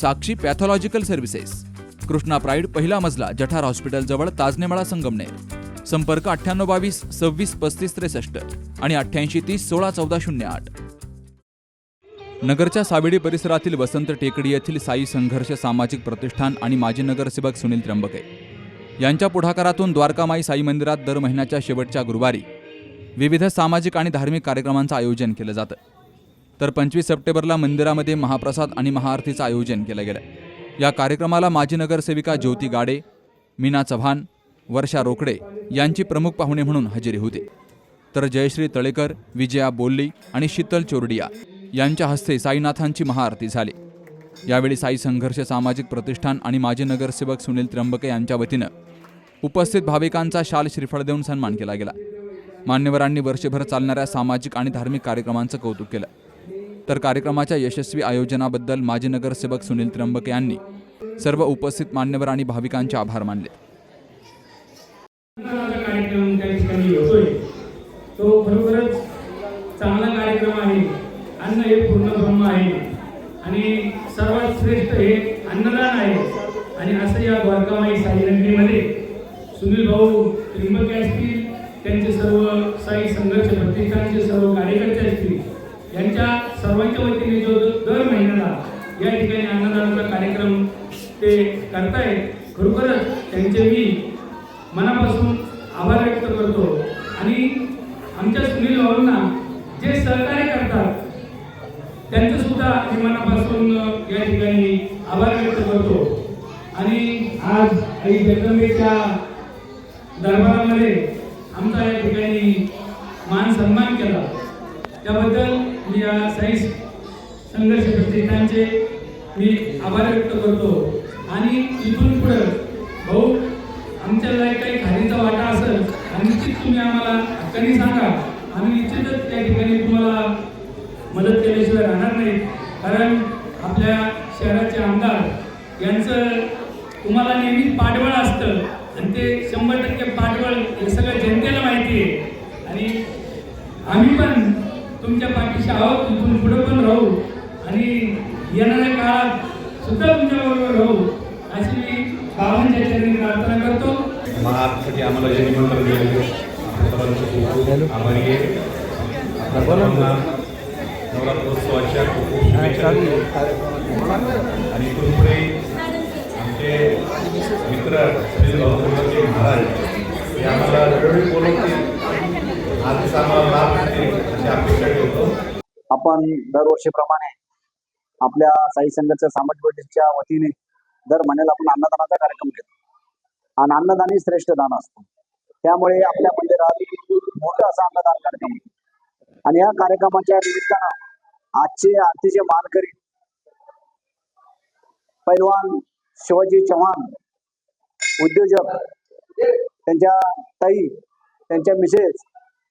Sakshi pathological services. Krishna pride पहिला मजला जठार hospital जवळ ताजनेमाळा संगमनेर. संपर्क अठ्ठ्याण्णव बावीस सव्वीस पस्तीस त्रेसष्ट आणि अठ्ठ्याऐंशी तीस सोळा चौदा शून्य आठ. नगरच्या सावेडी परिसरातील वसंत टेकडी येथील साई संघर्ष सामाजिक प्रतिष्ठान आणि माजी नगरसेवक सुनील त्र्यंबके. यांच्या पुढाकारातून द्वारकामाई साई मंदिरात दर महिन्याच्या शेवटच्या गुरुवारी विविध सामाजिक आणि धार्मिक कार्यक्रमांचं आयोजन केलं जातं. तर पंचवीस सप्टेंबरला मंदिरामध्ये महाप्रसाद आणि महाआरतीचं आयोजन केलं गेलं. या कार्यक्रमाला माजी नगरसेविका ज्योती गाडे मीना चव्हाण वर्षा रोकडे यांची प्रमुख पाहुणे म्हणून हजेरी होती. तर जयश्री तळेकर विजया बोल्ली आणि शीतल चोरडिया यांच्या हस्ते साईनाथांची महाआरती झाली. यावेळी साई संघर्ष सामाजिक प्रतिष्ठान आणि माजी नगरसेवक सुनील त्र्यंबके यांच्या वतीनं उपस्थित भाविकांचा शाल श्रीफळ देऊन सन्मान केला गेला. मान्यवरांनी वर्षभर चालणाऱ्या सामाजिक आणि धार्मिक कार्यक्रमांचं कौतुक केलं. तर कार्यक्रमाच्या यशस्वी आयोजनाबद्दल माजी नगरसेवक सुनील त्र्यंबके यांनी सर्व उपस्थित मान्यवर आणि भाविकांचे आभार मानले. तो खरोखरच चांगला कार्यक्रम आहे. अन्न हे पूर्ण ब्रह्म आहे. आणि सर्वात श्रेष्ठ हे अन्नदान आहे. आणि असं या द्वारकामाई साईनगरीमध्ये सुनील भाऊ त्रिंबके असतील त्यांचे सर्व साई संघर्ष प्रतिष्ठानचे सर्व कार्यकर्ते असतील यांच्या सर्वांच्या वतीने जो दर महिन्याला या ठिकाणी अन्नदानाचा कार्यक्रम ते करतायत खरोखरच त्यांचे मी मनापासून आभार व्यक्त करतो. आणि आमच्या सुनील भाऊंना जे सहकार्य करतात त्यांचं सुद्धा मी मनापासून या ठिकाणी आभार व्यक्त करतो. आणि आज आई जगदंबेच्या दरबारामध्ये आमचा या ठिकाणी मान सन्मान केला. त्याबद्दल मी या साईस संघर्ष प्रतिष्ठानचे मी आभार व्यक्त करतो. आणि इथून पुढं भाऊ आमच्याला काही खालीचा वाटा असेल आणि निश्चित तुम्ही आम्हाला हक्काने सांगा. आम्ही निश्चितच त्या ठिकाणी तुम्हाला मदत केल्याशिवाय राहणार नाही. कारण आपल्या शहराचे आमदार यांचं तुम्हाला नेहमीच पाठबळ असतं. आणि ते शंभर टक्के पाठबळ हे सगळं जनतेला माहिती आहे. आणि आम्ही पण तुमच्या पाठीशी आहोत इथून पुढे पण राहू. आणि येणाऱ्या काळात सुद्धा तुमच्याबरोबर राहू. अशी मी बाबांच्या चरणी प्रार्थना करतो. महाराष्ट्रासाठी आम्हाला जे निमंत्रण खूप आभारी आहे. नवरात्रोत्सवाच्या खूप खूप शुभेच्छा देतो. आणि इथून पुढे आमचे मित्र श्री महाराज हे आम्हाला वेळोवेळी बोलवतील. आपण दरवर्षीप्रमाणे आपल्या साई संघाच्या सामाजिक वतीने दर महिन्याला आपण अन्नदानाचा कार्यक्रम घेतो. आणि अन्नदान ही श्रेष्ठ दान असतो. त्यामुळे आपल्या मंदिरात मोठं असा अन्नदान कार्यक्रम आणि या कार्यक्रमाच्या निमित्तानं आजचे आरतीचे मानकरी पैलवान शिवाजी चव्हाण उद्योजक त्यांच्या ताई त्यांच्या मिसेस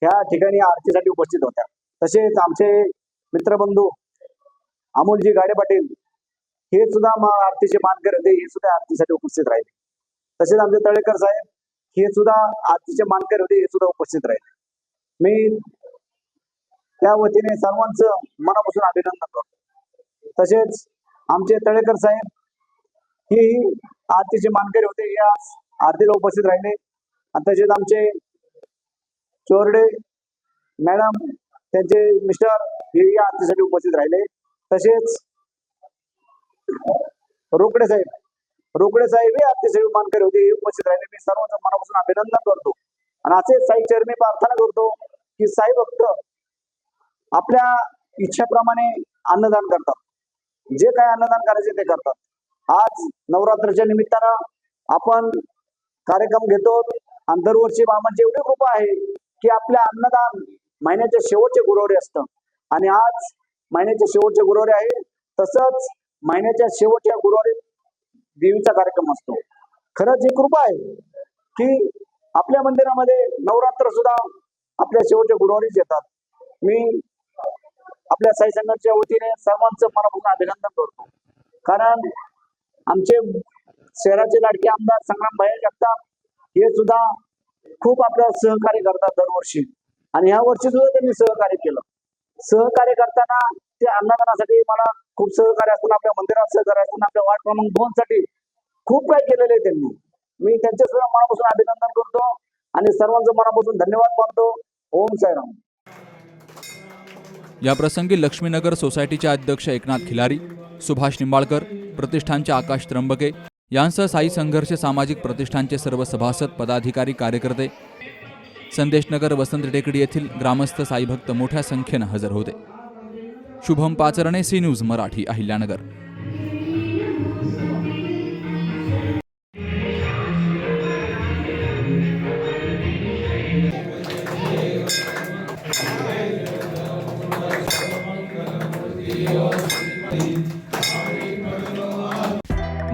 ह्या ठिकाणी आरतीसाठी उपस्थित होत्या. तसेच आमचे मित्रबंधू अमोलजी गाडे पाटील हे सुद्धा मा आरतीचे मानकर होते हे सुद्धा आरतीसाठी उपस्थित राहिले. तसेच आमचे तळेकर साहेब हे सुद्धा आरतीचे मानकर होते हे सुद्धा उपस्थित राहिले. मी त्या वतीने सर्वांचं मनापासून अभिनंदन करतो. तसेच आमचे तळेकर साहेब हे आरतीचे मानकरी होते हे आज आरतीला उपस्थित राहिले. आणि तसेच आमचे चोरडे मॅडम त्यांचे मिस्टर हे या आरतीसाठी उपस्थित राहिले. तसेच रोकडे साहेब रोकडे साहेब हे आरतीसाठी मानकरी होते हे उपस्थित राहिले. मी सर्वांचं मनापासून अभिनंदन करतो. आणि असेच साई चरणी प्रार्थना करतो की साई भक्त आपल्या इच्छेप्रमाणे अन्नदान करतात. जे काय अन्नदान करायचे ते करतात. आज नवरात्राच्या निमित्तानं आपण कार्यक्रम घेतो आणि दरवर्षी बाबांची एवढी कृपा आहे की आपल्या अन्नदान महिन्याच्या शेवटचे गुरुवारी असतं. आणि आज महिन्याच्या शेवटचे गुरुवारी आहे तसंच महिन्याच्या शेवटच्या गुरुवारी देवीचा कार्यक्रम असतो. खरंच ही कृपा आहे की आपल्या मंदिरामध्ये नवरात्र सुद्धा आपल्या शेवटच्या गुरुवारीच येतात. मी आपल्या साई संघाच्या वतीने सर्वांचं मनापासून अभिनंदन करतो. कारण आमचे शहराचे लाडके आमदार संग्राम भाई जगताप हे सुद्धा खूप आपलं सहकार्य करतात दरवर्षी. आणि ह्या वर्षी सुद्धा त्यांनी सहकार्य केलं. सहकार्य करताना ते अन्नदानासाठी मला खूप सहकार्य असून आपल्या मंदिरात सहकार्य असून आपल्या वार्ड क्रमांक दोन साठी खूप काही केलेले आहे त्यांनी. मी त्यांचे सुद्धा मनापासून अभिनंदन करतो आणि सर्वांचं मनापासून धन्यवाद मानतो. ओम साईराम. या प्रसंगी लक्ष्मीनगर सोसायटीचे अध्यक्ष एकनाथ खिलारी सुभाष निंबाळकर प्रतिष्ठानचे आकाश त्र्यंबके यांसह साई संघर्ष सामाजिक प्रतिष्ठानचे सर्व सभासद पदाधिकारी कार्यकर्ते संदेशनगर वसंत टेकडी येथील ग्रामस्थ साईभक्त मोठ्या संख्येनं हजर होते. Shubham Pacharne C news Marathi Ahilyanagar.